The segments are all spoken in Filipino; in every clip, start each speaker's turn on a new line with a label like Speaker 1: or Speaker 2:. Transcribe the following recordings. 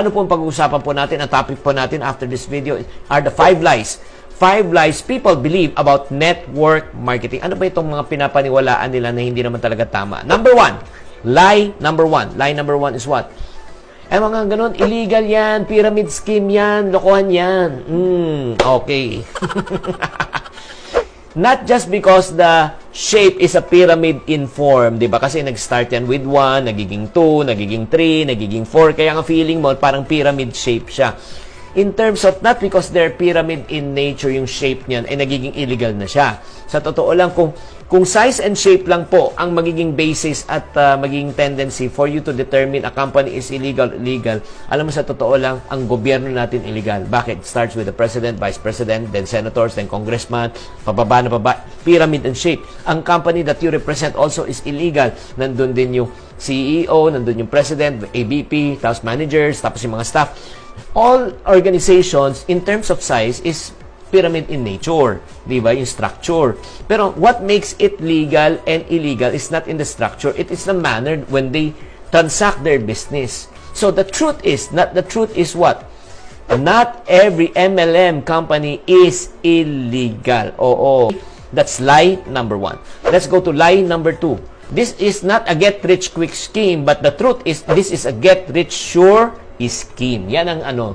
Speaker 1: Ano po ang pag-uusapan po natin? Ang topic po natin after this video are the five lies. Five lies people believe about network marketing. Ano ba itong mga pinapaniwalaan nila na hindi naman talaga tama? Number one, lie number one. Lie number one is what? Eh, mga ganun, illegal yan, pyramid scheme yan, lokohan yan. Hmm, okay. Not just because the shape is a pyramid in form, 'di ba? Kasi nag-start yan with 1, nagiging 2, nagiging 3, nagiging 4, kaya nga feeling mo parang pyramid shape siya. In terms of not because they're pyramid in nature yung shape niyan ay nagiging illegal na siya. Sa totoo lang kung kung size and shape lang po ang magiging basis at uh, magiging tendency for you to determine a company is illegal legal, alam mo sa totoo lang ang gobyerno natin illegal. Bakit? It starts with the president, vice president, then senators, then congressman, pababa na pababa, pyramid and shape. Ang company that you represent also is illegal. Nandun din yung CEO, nandun yung president, ABP, tapos managers, tapos yung mga staff. All organizations in terms of size is pyramid in nature, di ba? Yung structure. Pero what makes it legal and illegal is not in the structure, it is the manner when they transact their business. So the truth is, not the truth is what? Not every MLM company is illegal. Oo. That's lie number one. Let's go to lie number two. This is not a get-rich-quick scheme, but the truth is, this is a get-rich-sure scheme. Yan ang ano,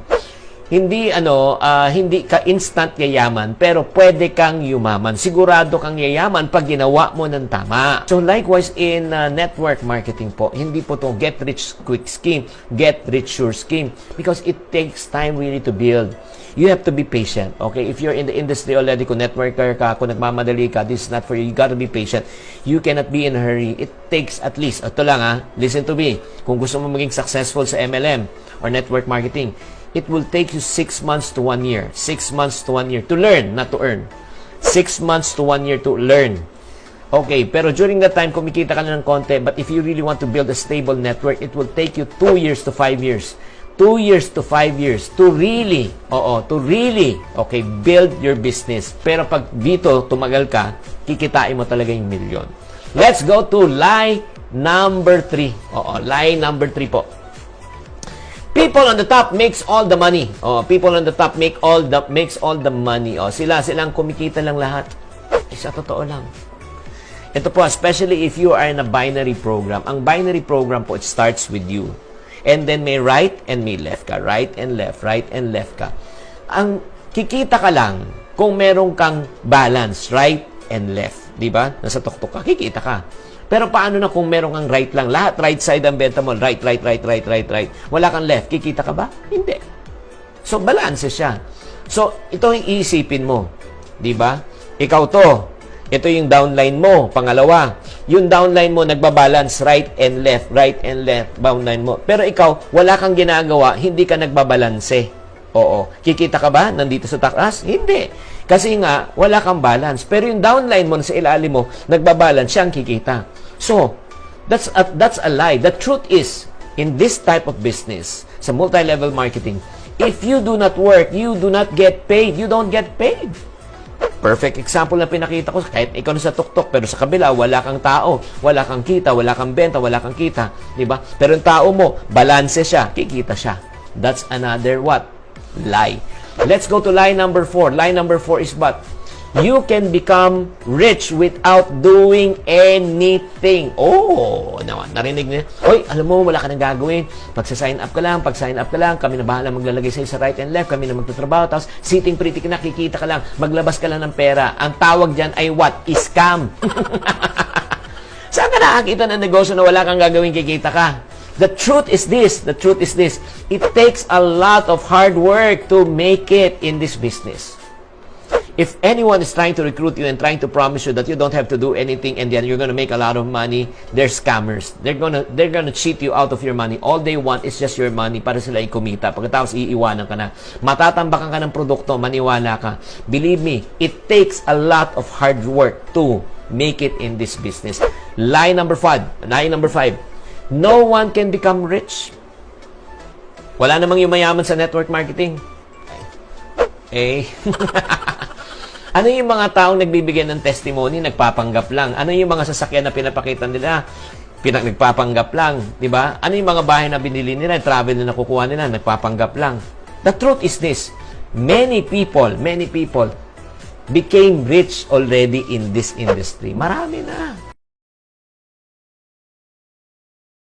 Speaker 1: hindi ano ah, hindi ka instant yayaman pero pwede kang yumaman. Sigurado kang yayaman pag ginawa mo ng tama. So likewise in uh, network marketing po hindi po to get rich quick scheme get rich sure scheme because it takes time really to build you have to be patient okay if you're in the industry already kung networker ka kung nagmamadali ka this is not for you you gotta be patient you cannot be in a hurry it takes at least ito lang ha listen to me kung gusto mo maging successful sa MLM or network marketing it will take you six months to one year. Six months to one year to learn, not to earn. Six months to one year to learn. Okay, pero during that time, kumikita ka na ng konti, but if you really want to build a stable network, it will take you two years to five years. Two years to five years to really, oo, to really, okay, build your business. Pero pag dito, tumagal ka, kikitain mo talaga yung milyon. Let's go to lie number three. Oo, lie number three po. People on the top makes all the money. Oh, people on the top make all the makes all the money. Oh, sila silang kumikita lang lahat. Eh, sa totoo lang. Ito po, especially if you are in a binary program. Ang binary program po, it starts with you. And then may right and may left ka. Right and left, right and left ka. Ang kikita ka lang kung meron kang balance, right and left. Di ba? Nasa tuktok ka, kikita ka. Pero paano na kung meron kang right lang? Lahat right side ang benta mo. Right, right, right, right, right, right. Wala kang left. Kikita ka ba? Hindi. So, balance siya. So, ito yung iisipin mo. Di ba? Ikaw to. Ito yung downline mo. Pangalawa. Yung downline mo, nagbabalance right and left, right and left, downline mo. Pero ikaw, wala kang ginagawa, hindi ka nagbabalanse. Oo. Kikita ka ba nandito sa taas? Hindi. Kasi nga, wala kang balance. Pero yung downline mo sa ilalim mo, nagbabalance, siya ang kikita. So, that's a, that's a lie. The truth is, in this type of business, sa multi-level marketing, if you do not work, you do not get paid. You don't get paid. Perfect example na pinakita ko, kahit ikaw na sa tuktok, pero sa kabila, wala kang tao, wala kang kita, wala kang benta, wala kang kita, di ba? Pero yung tao mo, balanse siya, kikita siya. That's another what? Lie. Let's go to lie number four. Lie number four is what? You can become rich without doing anything. Oh, naman, narinig niya. Hoy, alam mo, wala ka nang gagawin. Pagsa-sign up ka lang, pag-sign up ka lang, kami na bahala maglalagay sa'yo sa right and left, kami na magtatrabaho, tapos sitting pretty ka na, kikita ka lang, maglabas ka lang ng pera. Ang tawag dyan ay what? Scam. Saan ka nakakita ng negosyo na wala kang gagawin, kikita ka? The truth is this, the truth is this, it takes a lot of hard work to make it in this business. If anyone is trying to recruit you and trying to promise you that you don't have to do anything and then you're going to make a lot of money, they're scammers. They're going to they're going to cheat you out of your money. All they want is just your money para sila ay kumita. Pagkatapos iiwanan ka na. Matatambakan ka ng produkto, maniwala ka. Believe me, it takes a lot of hard work to make it in this business. Lie number five. Lie number five. No one can become rich. Wala namang yung mayaman sa network marketing. Eh. ano yung mga taong nagbibigay ng testimony, nagpapanggap lang? Ano yung mga sasakyan na pinapakita nila? pinag nagpapanggap lang, 'di ba? Ano yung mga bahay na binili nila, travel na nakukuha nila, nagpapanggap lang. The truth is this, many people, many people became rich already in this industry. Marami na.